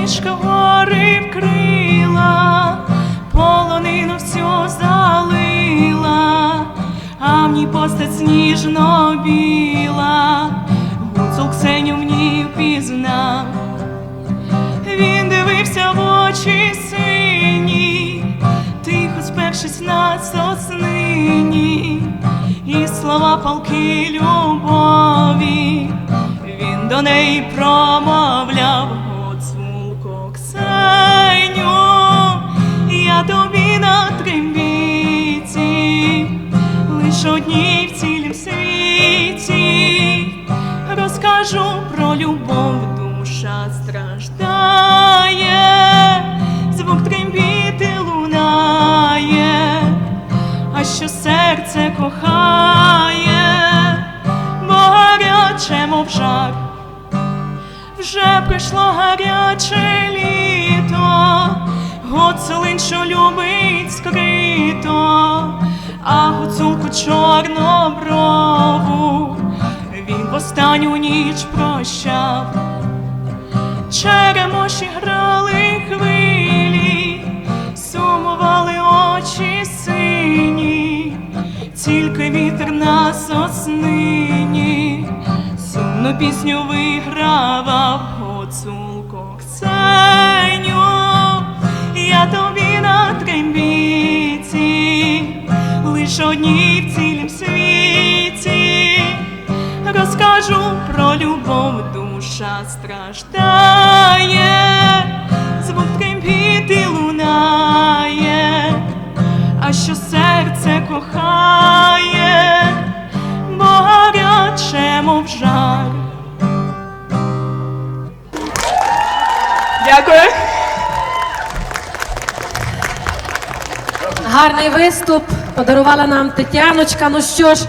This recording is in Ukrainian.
Посмішка гори вкрила, полонину всю залила, а в ній постать сніжно біла, гуцул Ксеню в ній впізнав. Він дивився в очі сині, тихо спершись на соснині, і слова палки любові, він до неї промовляв світі розкажу про любов, душа страждає, звук трембіти лунає, а що серце кохає, бо гаряче, мов жар, вже прийшло гаряче літо, гуцулин, що любить чорноброву. Він в останню ніч прощав. Черемоші грали хвилі, сумували очі сині, тільки вітер на соснині, сумну пісню вигравав Гуцулко Ксеню, лиш одній в цілім світі розкажу про любов, душа страждає, звук трембіти лунає, а що серце кохає, бо гаряче, мов жар. Дякую. Гарний виступ подарувала нам Тетяночка. Ну що ж,